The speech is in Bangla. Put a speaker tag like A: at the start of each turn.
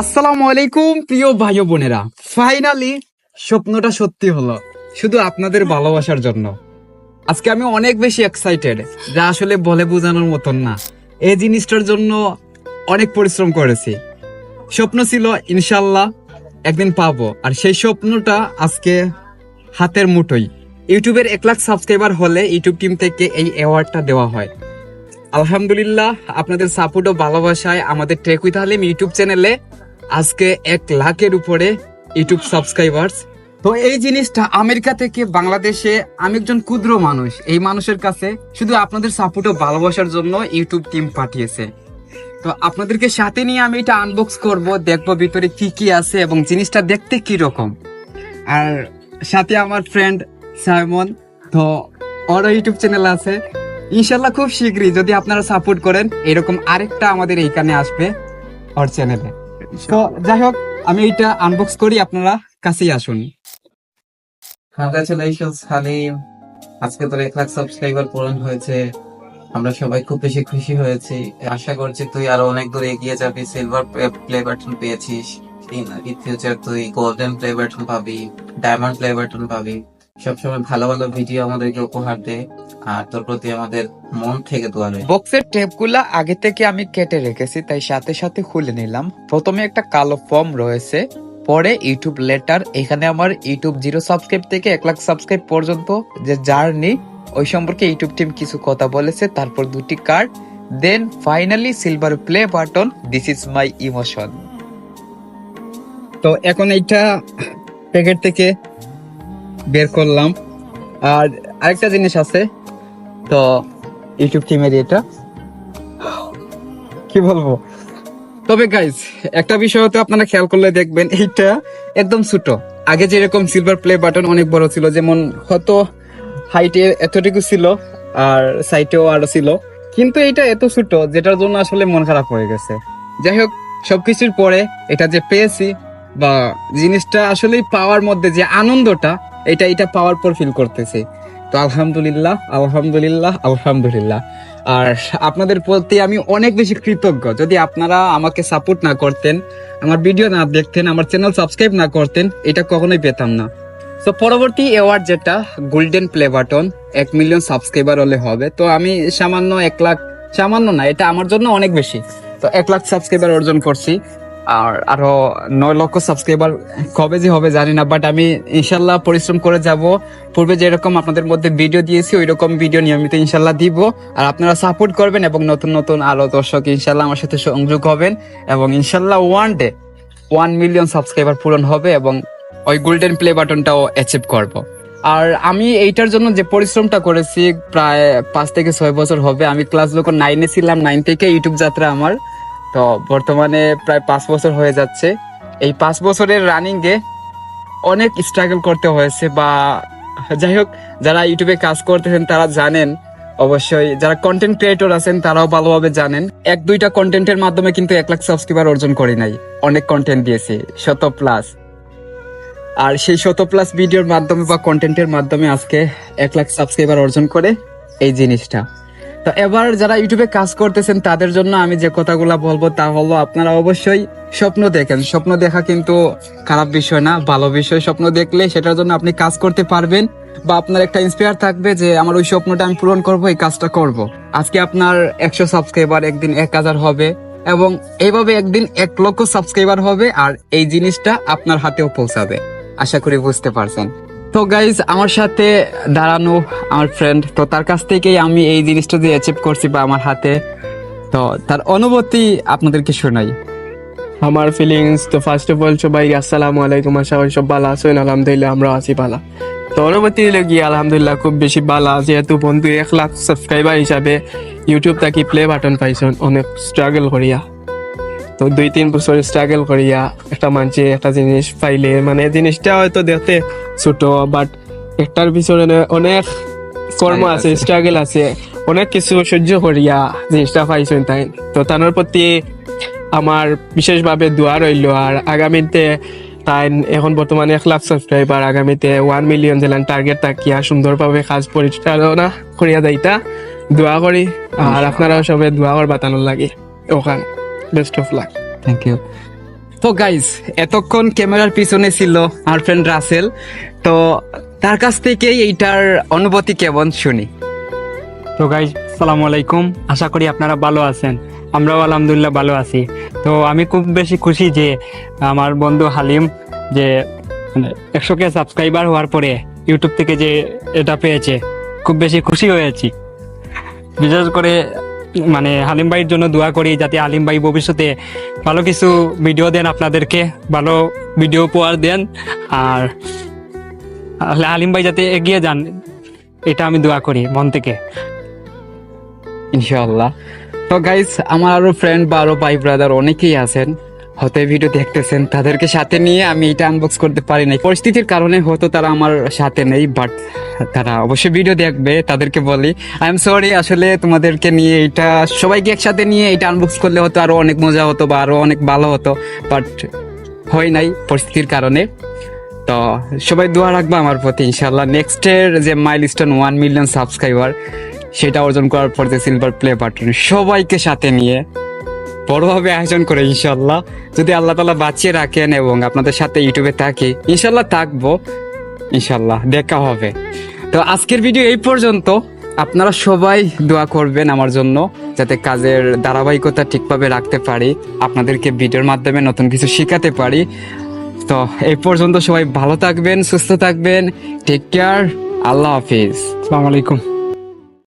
A: আসসালামু আলাইকুম, প্রিয় ভাই বোনেরা। ফাইনালি স্বপ্নটা সত্যি হলো। শুধু আপনাদের ভালোবাসার জন্য। আজকে আমি অনেক বেশি এক্সাইটেড যা আসলে বলে বোঝানোর মতন না। এই জিনিসটার জন্য অনেক পরিশ্রম করেছি। স্বপ্ন ছিল ইনশাল্লাহ একদিন পাবো। আর সেই স্বপ্নটা আজকে হাতের মুঠোই ইউটিউবের এক লাখ সাবস্ক্রাইবার হলে ইউটিউব টিম থেকে এই অ্যাওয়ার্ডটা দেওয়া হয়। আলহামদুলিল্লাহ, আপনাদের সাপোর্ট ও ভালোবাসায় আমাদের ট্রেক উইথ হালিম ইউটিউব চ্যানেলে আজকে এক লাখের উপরে ইউটিউব সাবস্ক্রাইবার্স তো এই জিনিসটা আমেরিকা থেকে বাংলাদেশে আমি একজন ক্ষুদ্র মানুষ, এই মানুষের কাছে শুধু আপনাদের সাপোর্ট ও ভালোবাসার জন্য ইউটিউব টিম পাঠিয়েছে। তো আপনাদেরকে সাথে নিয়ে আমি এটা আনবক্স করব, দেখব ভিতরে কি কি আছে এবং জিনিসটা দেখতে কি রকম। আর সাথে আমার ফ্রেন্ড সাইমন, তো ওরও ইউটিউব চ্যানেল আছে। ইনশাল্লাহ খুব শীঘ্রই যদি আপনারা সাপোর্ট করেন এরকম আরেকটা আমাদের এইখানে আসবে ওর চ্যানেলে তো যাই হোক আমি এইটা আনবক্স করি আপনারা কাছেই আসুন।
B: কংগ্রাচুলেশনস হালিম। আজকে তোর এক লাখ সাবস্ক্রাইবার পূরণ হয়েছে। আমরা সবাই খুব বেশি খুশি হয়েছি। আশা করছি তুই আরও অনেক দূর এগিয়ে যাবি সিলভার প্লে বাটন পেয়েছিস। ইন ফিউচার তুই গোল্ডেন প্লে বাটন পাবি ডায়মন্ড প্লে বাটন পাবি। সবসময় ভালো ভালো ভিডিও আমাদেরকে উপহার দেয় আর তোর প্রতি আমাদের মন থেকে দোয়া রইল।
A: বক্সের টেপগুলা আগে থেকে আমি কেটে রেখেছি তাই সাথে সাথে খুলে নিলাম। প্রথমে একটা কালো ফর্ম রয়েছে পরে ইউটিউব লেটার এখানে আমার ইউটিউব জিরো সাবস্ক্রাইব থেকে এক লাখ সাবস্ক্রাইব পর্যন্ত যে জার্নি ওই সম্পর্কে ইউটিউব টিম কিছু কথা বলেছে তারপর দুটি card then finally silver play button this is my emotion তো এখন এইটা প্যাকেট থেকে বের করলাম। আর আরেকটা জিনিস আছে, তো ইউটিউব টিমের এটা। কি বলব? তবে গাইজ একটা বিষয় তো আপনারা খেয়াল করলে দেখবেন, এইটা একদম ছোট। আগে যেরকম সিলভার প্লে বাটন অনেক বড় ছিল, যেমন হয়তো হাইটে এতটুকু ছিল, আর সাইটেও আরও ছিল। কিন্তু এটা এত ছোট, যেটার জন্য আসলে মন খারাপ হয়ে গেছে। যাই হোক, সবকিছুর পরে এটা যে পেয়েছি, বা জিনিসটা আসলে পাওয়ার মধ্যে যে আনন্দটা এটা এটা পাওয়ার পর ফিল করতেছি। তো আলহামদুলিল্লাহ আলহামদুলিল্লাহ আলহামদুলিল্লাহ। আর আপনাদের প্রতি আমি অনেক বেশি কৃতজ্ঞ। যদি আপনারা আমাকে সাপোর্ট না করতেন, আমার ভিডিও না দেখতেন, আমার চ্যানেল সাবস্ক্রাইব না করতেন, এটা কখনোই পেতাম না। তো পরবর্তী অ্যাওয়ার্ড যেটা গোল্ডেন প্লে বাটন এক মিলিয়ন সাবস্ক্রাইবার হলে হবে। তো আমি সামান্য এক লাখ, সামান্য না, এটা আমার জন্য অনেক বেশি। তো এক লাখ সাবস্ক্রাইবার অর্জন করছি। আর আরও নয় লক্ষ সাবস্ক্রাইবার কবে যে হবে জানি না বাট আমি ইনশাল্লাহ পরিশ্রম করে যাব। পূর্বে যেরকম আপনাদের মধ্যে ভিডিও দিয়েছি ওই রকম ভিডিও নিয়মিত ইনশাল্লাহ দিব। আর আপনারা সাপোর্ট করবেন এবং নতুন নতুন আরও দর্শক ইনশাল্লাহ আমার সাথে সংযোগ হবেন এবং ইনশাল্লাহ one day one million subscriber পূরণ হবে এবং ওই গোল্ডেন প্লে বাটনটাও অ্যাচিভ করব। আর আমি এইটার জন্য যে পরিশ্রমটা করেছি, প্রায় পাঁচ থেকে ছয় বছর হবে। আমি ক্লাস যখন নাইনে ছিলাম নাইন থেকে ইউটিউব যাত্রা আমার। তো বর্তমানে প্রায় পাঁচ বছর হয়ে যাচ্ছে। এই পাঁচ বছরের রানিং এ অনেক স্ট্রাগল করতে হয়েছে বা যাই হোক, যারা ইউটিউবে কাজ করতেছেন তারা জানেন, অবশ্যই যারা কন্টেন্ট ক্রিয়েটর আছেন তারাও ভালোভাবে জানেন। এক দুইটা কন্টেন্টের মাধ্যমে কিন্তু এক লাখ সাবস্ক্রাইবার অর্জন করি নাই, অনেক কন্টেন্ট দিয়েছি, শত প্লাস আর সেই শত প্লাস ভিডিওর মাধ্যমে বা কন্টেন্টের মাধ্যমে আজকে এক লাখ সাবস্ক্রাইবার অর্জন করে এই জিনিসটা। তো এবার যারা ইউটিউবে কাজ করতেছেন, তাদের জন্য আমি যে কথাগুলো বলব তা হলো, আপনারা অবশ্যই স্বপ্ন দেখেন। স্বপ্ন দেখা কিন্তু খারাপ বিষয় না, ভালো বিষয়। স্বপ্ন দেখলে সেটার জন্য আপনি কাজ করতে পারবেন বা আপনার একটা ইন্সপায়ার থাকবে যে, আমার ওই স্বপ্নটা আমি পূরণ করব, এই কাজটা করব। আজকে আপনার একশো সাবস্ক্রাইবার একদিন এক হাজার হবে এবং এইভাবে একদিন এক লক্ষ সাবস্ক্রাইবার হবে আর এই জিনিসটা আপনার হাতেও পৌঁছাবে। আশা করি বুঝতে পারছেন। তো গাইজ আমার সাথে দাঁড়ানো আমার ফ্রেন্ড তো তার কাছ থেকেই আমি এই জিনিসটা দিয়ে অ্যাচিভ করছি বা আমার হাতে, তো তার অনুভূতি আপনাদেরকে শোনাই।
C: আমার ফিলিংস তো ফার্স্ট অফ অল সবাই আসসালামু আলাইকুম, আশা সব ভালো আছেন, আলহামদুলিল্লাহ, আমরা আছি ভালো। তো অনুভূতি গিয়ে, আলহামদুলিল্লাহ, খুব বেশি ভালো। যেহেতু বন্ধু এক লাখ সাবস্ক্রাইবার হিসাবে ইউটিউব থাকি প্লে বাটন পাইছেন, অনেক স্ট্রাগল করিয়া। তো দুই তিন বছর স্ট্রাগল করিয়া একটা মানুষে একটা জিনিস পাইলে মানে জিনিসটা হয়তো দেখতে ছোট বাট একটার পিছনে অনেক কর্ম আছে স্ট্রাগল আছে। অনেক কিছু সহ্য করিয়া জিনিসটা পাইছেন তাই। তো তার প্রতি আমার বিশেষভাবে দোয়া রইল আর আগামীতে তাই এখন বর্তমানে এক লাখ সাবস্ক্রাইবার আগামীতে ওয়ান মিলিয়ন জেলান টার্গেট থাকিয়া সুন্দরভাবে কাজ পরিচালনা করিয়া যাইতা দোয়া করি। আর আপনারাও সবাই দোয়া করবা তানোর লাগে। ওখান। Best of luck.
A: Thank you তো গাইস এতক্ষণ ক্যামেরার পিছনে ছিল আমার ফ্রেন্ড রাসেল তো তার কাছ থেকেই এইটার অনুভূতি কেমন শুনি?
D: তো গাইজ সালামু আলাইকুম। আশা করি আপনারা ভালো আছেন। আমরাও আলহামদুলিল্লাহ ভালো আছি। তো আমি খুব বেশি খুশি যে আমার বন্ধু হালিম যে একশো কে সাবস্ক্রাইবার হওয়ার পরে ইউটিউব থেকে যে এটা পেয়েছে খুব বেশি খুশি হয়েছি। বিশেষ করে মানে হালিম ভাইয়ের জন্য দোয়া করি যাতে আলিম ভাই ভবিষ্যতে ভালো কিছু ভিডিও দেন আপনাদেরকে, ভালো ভিডিও পোয়ার দেন। আর আলিম ভাই যাতে এগিয়ে যান, এটা আমি দোয়া করি মন থেকে।
A: ইনশাল্লাহ তো গাইস আমার আরও ফ্রেন্ড বা আরও ভাই ব্রাদার অনেকেই আছেন। এই ভিডিও দেখতেছেন, তাদেরকে সাথে নিয়ে আমি এটা আনবক্স করতে পারি নাই। পরিস্থিতির কারণে হয়তো তারা আমার সাথে নেই বাট তারা অবশ্যই ভিডিও দেখবে, তাদেরকে বলি। আই এম সরি আসলে তোমাদেরকে নিয়ে এটা, সবাইকে একসাথে নিয়ে এটা আনবক্স করলে হয়তো আরও অনেক মজা হতো বা আরও অনেক ভালো হতো বাট হয় নাই পরিস্থিতির কারণে। তো সবাই দোয়া রাখবে আমার প্রতি ইনশাল্লাহ নেক্সট এর যে milestone one million subscriber সেটা অর্জন করার পর যে সিলভার প্লে বাটন সবাইকে সাথে নিয়ে বড়ভাবে আয়োজন করে ইনশাল্লাহ যদি আল্লাহ তালা বাঁচিয়ে রাখেন এবং আপনাদের সাথে ইউটিউবে থাকি ইনশাল্লাহ থাকব। ইনশাল্লাহ দেখা হবে। তো আজকের ভিডিও এই পর্যন্ত। আপনারা সবাই দোয়া করবেন আমার জন্য, যাতে কাজের ধারাবাহিকতা ঠিকভাবে রাখতে পারি, আপনাদেরকে ভিডিওর মাধ্যমে নতুন কিছু শেখাতে পারি। তো এই পর্যন্ত সবাই ভালো থাকবেন, সুস্থ থাকবেন। টেক কেয়ার আল্লাহ হাফিজ।
D: আসসালামু আলাইকুম।